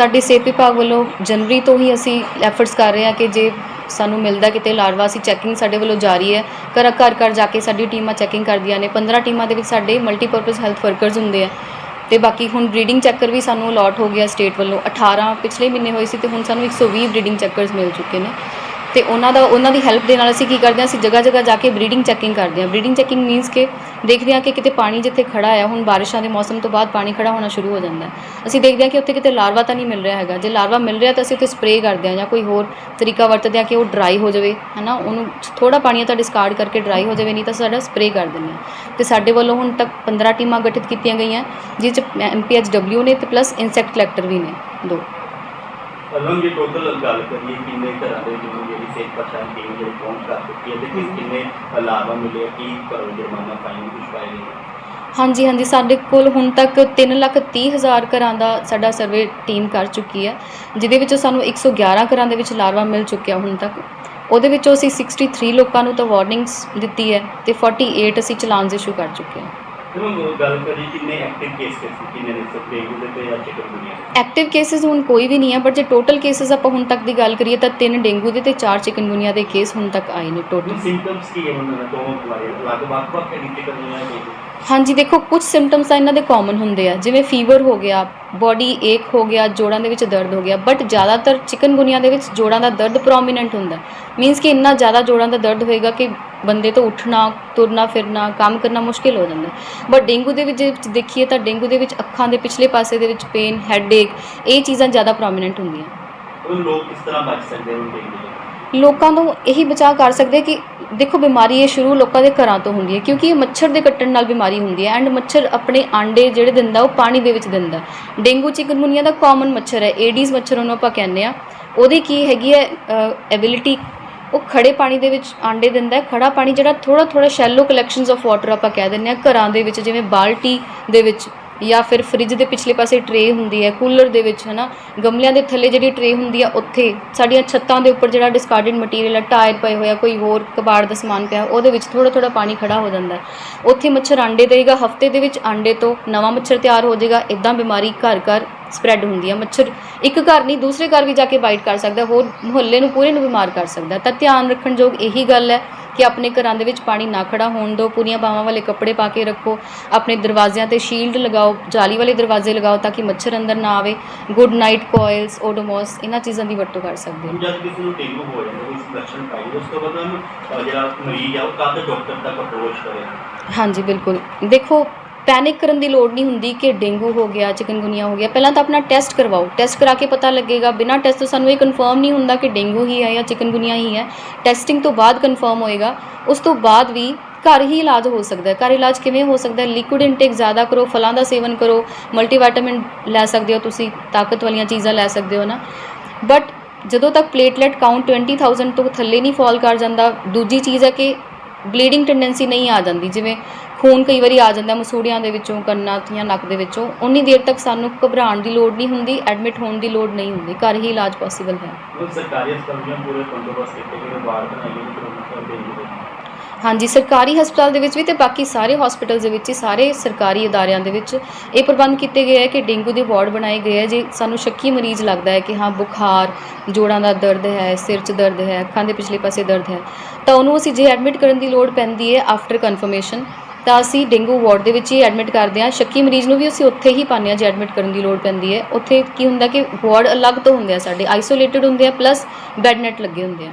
ਸਾਡੇ ਸਿਹਤ ਵਿਭਾਗ ਵੱਲੋਂ ਜਨਵਰੀ ਤੋਂ ਹੀ ਅਸੀਂ ਐਫਰਟਸ ਕਰ ਰਹੇ ਹਾਂ ਕਿ ਜੇ ਸਾਨੂੰ ਮਿਲਦਾ ਕਿਤੇ ਲਾਰਵਾ ਅਸੀਂ ਚੈਕਿੰਗ ਸਾਡੇ ਵੱਲੋਂ ਜਾਰੀ ਹੈ। ਘਰ ਘਰ ਘਰ ਜਾ ਕੇ ਸਾਡੀ ਟੀਮਾਂ ਚੈਕਿੰਗ ਕਰਦੀਆਂ ਨੇ। 15 ਟੀਮਾਂ ਦੇ ਵਿੱਚ ਸਾਡੇ ਮਲਟੀਪਰਪਸ ਹੈਲਥ ਵਰਕਰਸ ਹੁੰਦੇ ਆ। ਤੇ ਬਾਕੀ ਹੁਣ ਬਰੀਡਿੰਗ ਚੱਕਰ ਵੀ ਸਾਨੂੰ ਅਲਾਟ ਹੋ ਗਿਆ ਸਟੇਟ ਵੱਲੋਂ। 18 ਪਿਛਲੇ ਮਹੀਨੇ ਹੋਏ ਸੀ ਤੇ ਹੁਣ ਸਾਨੂੰ 120 ਬਰੀਡਿੰਗ ਚੱਕਰਸ ਮਿਲ ਚੁੱਕੇ ਨੇ। ਤੇ ਉਹਨਾਂ ਦਾ, ਉਹਨਾਂ ਦੀ ਹੈਲਪ ਦੇ ਨਾਲ ਅਸੀਂ ਕੀ ਕਰਦੇ ਹਾਂ? ਅਸੀਂ ਜਗ੍ਹਾ ਜਗ੍ਹਾ ਜਾ ਕੇ ਬਰੀਡਿੰਗ ਚੈਕਿੰਗ ਕਰਦੇ ਹਾਂ। ਬਰੀਡਿੰਗ ਚੈਕਿੰਗ ਮੀਨਸ ਕਿ ਦੇਖਦੇ ਹਾਂ ਕਿ ਕਿਤੇ ਪਾਣੀ ਜਿੱਥੇ ਖੜਾ ਆ, ਹੁਣ ਬਾਰਿਸ਼ਾਂ ਦੇ ਮੌਸਮ ਤੋਂ ਬਾਅਦ ਪਾਣੀ ਖੜਾ ਹੋਣਾ ਸ਼ੁਰੂ ਹੋ ਜਾਂਦਾ ਹੈ। ਅਸੀਂ ਦੇਖਦੇ ਹਾਂ ਕਿ ਉੱਥੇ ਕਿਤੇ ਲਾਰਵਾ ਤਾਂ ਨਹੀਂ ਮਿਲ ਰਿਹਾ ਹੈਗਾ। ਜੇ ਲਾਰਵਾ ਮਿਲ ਰਿਹਾ ਤਾਂ ਅਸੀਂ ਉੱਥੇ ਸਪਰੇਅ ਕਰਦੇ ਹਾਂ ਜਾਂ ਕੋਈ ਹੋਰ ਤਰੀਕਾ ਵਰਤਦੇ ਹਾਂ ਕਿ ਉਹ ਡਰਾਈ ਹੋ ਜਾਵੇ, ਹਨਾ? ਉਹਨੂੰ ਥੋੜਾ ਪਾਣੀ ਤਾਂ ਡਿਸਕਾਰਡ ਕਰਕੇ ਡਰਾਈ ਹੋ ਜਾਵੇ, ਨਹੀਂ ਤਾਂ ਸਾਡਾ ਸਪਰੇਅ ਕਰ ਦਿੰਦੇ ਹਾਂ। ਤੇ ਸਾਡੇ ਵੱਲੋਂ ਹੁਣ ਤੱਕ 15 ਟੀਮਾਂ ਗਠਿਤ ਕੀਤੀਆਂ ਗਈਆਂ ਜਿਸ ਚ ਐਮਪੀਐਚਡਬਲਿਊ ਨੇ ਤੇ ਪਲੱਸ ਇਨਸੈਕਟ ਕਲੈਕਟਰ ਵੀ ਨੇ, ਦੋ। ਵੱਲੋਂ ਜੇ ਟੋਟਲ ਗੱਲ ਕਰੀਏ, ਕਿੰਨੇ ਘਰਾਂ ਦੇ ਜਿਹਨੂੰ ਜਿਹੜੀ ਸਿਹਤ ਪਛਾਣ ਟੀਮ ਜਿਹੜੀ ਪਹੁੰਚ ਕਰ ਚੁੱਕੀ ਹੈ ਤੇ ਕਿਸ ਕਿੰਨੇ ਲਾਭਾਂ ਮਿਲੇ ਕੀ ਕਰੋ ਜੁਰਮਾਨਾ ਫਾਈਨ ਕੁਝ ਪਾਏ ਗਏ ਹਾਂਜੀ ਹਾਂਜੀ, ਸਾਡੇ ਕੋਲ ਹੁਣ ਤੱਕ ਤਿੰਨ ਲੱਖ ਤੀਹ ਹਜ਼ਾਰ ਘਰਾਂ ਦਾ ਸਾਡਾ ਸਰਵੇ ਟੀਮ ਕਰ ਚੁੱਕੀ ਹੈ, ਜਿਹਦੇ ਵਿੱਚੋਂ ਸਾਨੂੰ 111 ਘਰਾਂ ਦੇ ਵਿੱਚ ਲਾਰਵਾ ਮਿਲ ਚੁੱਕਿਆ ਹੁਣ ਤੱਕ। ਉਹਦੇ ਵਿੱਚੋਂ ਅਸੀਂ 63 ਲੋਕਾਂ ਨੂੰ ਤਾਂ ਵਾਰਨਿੰਗਸ ਦਿੱਤੀ ਹੈ ਤੇ 48 ਅਸੀਂ ਚਲਾਨਸ ਇਸ਼ੂ ਕਰ ਚੁੱਕੇ ਹਾਂ। ਗੱਲ ਕਿੰਨੇ ਐਕਟਿਵ ਕੇਸ ਸੀ ਕਿੰਨੇ ਨੇ ਤੇ ਐਕਟਿਵ ਕੇਸਿਸ ਹੁਣ ਕੋਈ ਵੀ ਨਹੀਂ ਹੈ ਬਟ ਜੇ ਟੋਟਲ ਕੇਸਿਸ ਆਪਾਂ ਹੁਣ ਤੱਕ ਦੀ ਗੱਲ ਕਰੀਏ ਤਾਂ ਤਿੰਨ ਡੇਂਗੂ ਦੇ ਤੇ ਚਾਰ ਚਿਕਨਗੁਨੀਆ ਦੇ ਕੇਸ ਹੁਣ ਤੱਕ ਆਏ ਨੇ ਟੋਟਲ ਸਿੰਪਟਮਸ ਕੀ ਹੈ ਉਹਨਾਂ ਦੇ ਦੋਵਾਂ ਬਿਮਾਰੀਆਂ ਦੇ। ਅਲੱਗ ਹਾਂਜੀ ਦੇਖੋ ਕੁਝ ਸਿੰਪਟਮਸ ਤਾਂ ਇਹਨਾਂ ਦੇ ਕਾਮਨ ਹੁੰਦੇ ਆ ਜਿਵੇਂ ਫੀਵਰ ਹੋ ਗਿਆ ਬਾਡੀ ਏਕ ਹੋ ਗਿਆ ਜੋੜਾਂ ਦੇ ਵਿੱਚ ਦਰਦ ਹੋ ਗਿਆ ਬਟ ਜ਼ਿਆਦਾਤਰ ਚਿਕਨਗੁਨੀਆ ਦੇ ਵਿੱਚ ਜੋੜਾਂ ਦਾ ਦਰਦ ਪ੍ਰੋਮੀਨੈਂਟ ਹੁੰਦਾ। ਮੀਨਸ ਕਿ ਇੰਨਾ ਜ਼ਿਆਦਾ ਜੋੜਾਂ ਦਾ ਦਰਦ ਹੋਏਗਾ ਕਿ ਬੰਦੇ ਤੋਂ ਉੱਠਣਾ ਤੁਰਨਾ ਫਿਰਨਾ ਕੰਮ ਕਰਨਾ ਮੁਸ਼ਕਿਲ ਹੋ ਜਾਂਦਾ। ਬਟ ਡੇਂਗੂ ਦੇ ਵਿੱਚ ਜੇ ਦੇਖੀਏ ਤਾਂ ਡੇਂਗੂ ਦੇ ਵਿੱਚ ਅੱਖਾਂ ਦੇ ਪਿਛਲੇ ਪਾਸੇ ਦੇ ਵਿੱਚ ਪੇਨ ਹੈਡੇਕ ਇਹ ਚੀਜ਼ਾਂ ਜ਼ਿਆਦਾ ਪ੍ਰੋਮੀਨੈਂਟ ਹੁੰਦੀਆਂ। ਤਰ੍ਹਾਂ ਬਚ ਸਕਦੇ ਲੋਕਾਂ ਨੂੰ ਇਹੀ ਬਚਾਅ ਕਰ ਸਕਦੇ ਕਿ ਦੇਖੋ ਬਿਮਾਰੀ ਇਹ ਸ਼ੁਰੂ ਲੋਕਾਂ ਦੇ ਘਰਾਂ ਤੋਂ ਹੁੰਦੀ ਹੈ ਕਿਉਂਕਿ ਇਹ ਮੱਛਰ ਦੇ ਕੱਟਣ ਨਾਲ ਬਿਮਾਰੀ ਹੁੰਦੀ ਹੈ ਐਂਡ ਮੱਛਰ ਆਪਣੇ ਆਂਡੇ ਜਿਹੜੇ ਦਿੰਦਾ ਉਹ ਪਾਣੀ ਦੇ ਵਿੱਚ ਦਿੰਦਾ। ਡੇਂਗੂ ਚਿਕਨਗੁਨੀਆ ਦਾ ਕਾਮਨ ਮੱਛਰ ਹੈ ਏਡੀਜ਼ ਮੱਛਰ ਉਹਨੂੰ ਆਪਾਂ ਕਹਿੰਦੇ ਆ ਉਹਦੀ ਕੀ ਹੈਗੀ ਹੈ ਐਬਿਲਿਟੀ ਉਹ ਖੜੇ ਪਾਣੀ ਦੇ ਵਿੱਚ ਆਂਡੇ ਦਿੰਦਾ ਹੈ। ਖੜਾ ਪਾਣੀ ਜਿਹੜਾ ਥੋੜਾ ਥੋੜਾ ਸ਼ੈਲੋ ਕਲੈਕਸ਼ਨਸ ਆਫ ਵਾਟਰ ਆਪਾਂ ਕਹਿ ਦਿੰਦੇ ਆ ਘਰਾਂ ਦੇ ਵਿੱਚ ਜਿਵੇਂ ਬਾਲਟੀ ਦੇ ਵਿੱਚ ਜਾਂ ਫਿਰ ਫ੍ਰਿਜ ਦੇ ਪਿਛਲੇ ਪਾਸੇ ਟਰੇ ਹੁੰਦੀ ਹੈ ਕੂਲਰ ਦੇ ਵਿੱਚ, ਹਨਾ। ਗਮਲਿਆਂ ਦੇ ਥੱਲੇ ਜਿਹੜੀ ਟਰੇ ਹੁੰਦੀ ਆ, ਉੱਥੇ ਸਾਡੀਆਂ ਛੱਤਾਂ ਦੇ ਉੱਪਰ ਜਿਹੜਾ ਡਿਸਕਾਰਡਡ ਮਟੀਰੀਅਲ ਆ ਟਾਇਰ ਪਏ ਹੋਇਆ ਕੋਈ ਹੋਰ ਕਬਾੜ ਦਾ ਸਮਾਨ ਪਿਆ, ਉਹਦੇ ਵਿੱਚ ਥੋੜਾ ਥੋੜਾ ਪਾਣੀ ਖੜਾ ਹੋ ਜਾਂਦਾ ਹੈ। ਉੱਥੇ ਮੱਛਰ ਆਂਡੇ ਦੇਗਾ, ਹਫ਼ਤੇ ਦੇ ਵਿੱਚ ਆਂਡੇ ਤੋਂ ਨਵਾਂ ਮੱਛਰ ਤਿਆਰ ਹੋ ਜਾਏਗਾ ਇਦਾਂ ਬਿਮਾਰੀ ਘਰ ਘਰ ਸਪਰੈਡ ਹੁੰਦੀ ਹੈ ਮੱਛਰ ਇੱਕ ਘਰ ਨਹੀਂ ਦੂਸਰੇ ਘਰ ਵੀ ਜਾ ਕੇ ਬਾਈਟ ਕਰ ਸਕਦਾ ਹੋਰ ਮੁਹੱਲੇ ਨੂੰ ਪੂਰੇ ਨੂੰ ਬਿਮਾਰ ਕਰ ਸਕਦਾ। ਤਾਂ ਧਿਆਨ ਰੱਖਣ ਯੋਗ ਇਹੀ ਗੱਲ ਹੈ ਕਿ ਆਪਣੇ ਘਰਾਂ ਦੇ ਵਿੱਚ ਪਾਣੀ ਨਾ ਖੜਾ ਹੋਣ ਦਿਓ ਪੂਰੀਆਂ ਬਾਹਾਂ ਵਾਲੇ ਕੱਪੜੇ ਪਾ ਕੇ ਰੱਖੋ ਆਪਣੇ ਦਰਵਾਜ਼ਿਆਂ ਤੇ ਸ਼ੀਲਡ ਲਗਾਓ ਜਾਲੀ ਵਾਲੇ ਦਰਵਾਜ਼ੇ ਲਗਾਓ ਤਾਂ ਕਿ ਮੱਛਰ ਅੰਦਰ ਨਾ ਆਵੇ। ਗੁੱਡ ਨਾਈਟ ਕੋਇਲਸ ਓਡੋਮੋਸ ਇਹਨਾਂ ਚੀਜ਼ਾਂ ਦੀ ਵਰਤੋਂ ਕਰ ਸਕਦੇ ਹੋ। ਜਦ ਕਿਸੇ ਨੂੰ ਡੇਂਗੂ ਹੋ ਜਾਂਦਾ ਕੋਈ ਲੱਛਣ ਪਾਈ ਉਸ ਤੋਂ ਬਾਅਦ ਉਹਨੂੰ ਅਹ ਜਿਹੜਾ ਮਰੀਜ਼ ਆ ਉਹ ਕਦ ਡਾਕਟਰ ਤੱਕ ਅਪਰੋਚ ਕਰੇ। ਹਾਂਜੀ ਬਿਲਕੁਲ। ਦੇਖੋ ਪੈਨਿਕ ਕਰਨ ਦੀ ਲੋੜ ਨਹੀਂ ਹੁੰਦੀ ਕਿ ਡੇਂਗੂ ਹੋ ਗਿਆ, ਚਿਕਨਗੁਨੀਆ ਹੋ ਗਿਆ। ਪਹਿਲਾਂ ਤਾਂ ਆਪਣਾ ਟੈਸਟ ਕਰਵਾਓ। ਟੈਸਟ ਕਰਾ ਕੇ ਪਤਾ ਲੱਗੇਗਾ। ਬਿਨਾਂ ਟੈਸਟ ਤੋਂ ਸਾਨੂੰ ਇਹ ਕਨਫਰਮ ਨਹੀਂ ਹੁੰਦਾ ਕਿ ਡੇਂਗੂ ਹੀ ਹੈ ਜਾਂ ਚਿਕਨਗੁਨੀਆ ਹੀ ਹੈ। ਟੈਸਟਿੰਗ ਤੋਂ ਬਾਅਦ ਕਨਫਰਮ ਹੋਏਗਾ। ਉਸ ਤੋਂ ਬਾਅਦ ਵੀ ਘਰ ਹੀ ਇਲਾਜ ਹੋ ਸਕਦਾ ਹੈ। ਘਰ ਇਲਾਜ ਕਿਵੇਂ ਹੋ ਸਕਦਾ ਹੈ? ਲਿਕੁਇਡ ਇਨਟੇਕ ਜ਼ਿਆਦਾ ਕਰੋ, ਫਲਾਂ ਦਾ ਸੇਵਨ ਕਰੋ ਮਲਟੀਵਿਟਾਮਿਨ ਲੈ ਸਕਦੇ ਹੋ ਤੁਸੀਂ, ਤਾਕਤ ਵਾਲੀਆਂ ਚੀਜ਼ਾਂ ਲੈ ਸਕਦੇ ਹੋ ਨਾ। ਬਟ ਜਦੋਂ ਤੱਕ ਪਲੇਟਲੈਟ ਕਾਊਂਟ 20000 ਤੋਂ ਥੱਲੇ ਨਹੀਂ ਫਾਲ ਕਰ ਜਾਂਦਾ, ਦੂਜੀ ਚੀਜ਼ ਹੈ ਕਿ ਬਲੀਡਿੰਗ ਟੈਂਡੈਂਸੀ ਨਹੀਂ ਆ ਜਾਂਦੀ। ਜਿਵੇਂ ਖੂਨ ਕਈ ਵਾਰੀ ਆ ਜਾਂਦਾ ਮਸੂੜਿਆਂ ਦੇ ਵਿੱਚੋਂ ਕੰਨਾਂ ਜਾਂ ਨੱਕ ਦੇ ਵਿੱਚੋਂ। ਉਨੀ ਦੇਰ ਤੱਕ ਸਾਨੂੰ ਘਬਰਾਉਣ ਦੀ ਲੋੜ ਨਹੀਂ ਹੁੰਦੀ ਐਡਮਿਟ ਹੋਣ ਦੀ ਲੋੜ ਨਹੀਂ ਹੁੰਦੀ। ਘਰ ਹੀ ਇਲਾਜ ਪੋਸੀਬਲ ਹੈ। ਸਰਕਾਰੀ ਹਸਪਤਾਲ ਦੀਆਂ ਪੂਰੇ ਬੰਦੋਬਸਤ ਕੀਤੇ ਗਏ ਹਾਂਜੀ ਸਰਕਾਰੀ ਹਸਪਤਾਲ ਦੇ ਵਿੱਚ ਵੀ ਤੇ ਬਾਕੀ ਸਾਰੇ ਹਸਪੀਟਲਸ ਦੇ ਵਿੱਚ ਹੀ ਸਾਰੇ ਸਰਕਾਰੀ ਅਦਾਰਿਆਂ ਦੇ ਵਿੱਚ ਇਹ ਪ੍ਰਬੰਧ ਕੀਤੇ ਗਏ ਹੈ ਕਿ ਡੇਂਗੂ ਦੇ ਵਾਰਡ ਬਣਾਏ ਗਏ ਹੈ। ਜੇ ਸਾਨੂੰ ਸ਼ੱਕੀ ਮਰੀਜ਼ ਲੱਗਦਾ ਹੈ ਕਿ ਹਾਂ ਬੁਖਾਰ ਜੋੜਾਂ ਦਾ ਦਰਦ ਹੈ ਸਿਰ 'ਚ ਦਰਦ ਹੈ ਅੱਖਾਂ ਦੇ ਪਿਛਲੇ ਪਾਸੇ ਦਰਦ ਹੈ ਤਾਂ ਉਹਨੂੰ ਅਸੀਂ ਜੇ ਐਡਮਿਟ ਕਰਨ ਦੀ ਲੋੜ ਪੈਂਦੀ ਹੈ ਆਫਟਰ ਕਨਫਰਮੇਸ਼ਨ ਤਾਂ ਅਸੀਂ ਡੇਂਗੂ ਵਾਰਡ ਦੇ ਵਿੱਚ ਹੀ ਐਡਮਿਟ ਕਰਦੇ ਹਾਂ। ਸ਼ੱਕੀ ਮਰੀਜ਼ ਨੂੰ ਵੀ ਅਸੀਂ ਉੱਥੇ ਹੀ ਪਾਉਂਦੇ ਹਾਂ ਜੇ ਐਡਮਿਟ ਕਰਨ ਦੀ ਲੋੜ ਪੈਂਦੀ ਹੈ। ਉੱਥੇ ਕੀ ਹੁੰਦਾ ਕਿ ਵਾਰਡ ਅਲੱਗ ਤੋਂ ਹੁੰਦੇ ਆ ਸਾਡੇ ਆਈਸੋਲੇਟਡ ਹੁੰਦੇ ਆ ਪਲੱਸ ਬੈੱਡ ਨੈਟ ਲੱਗੇ ਹੁੰਦੇ ਆ।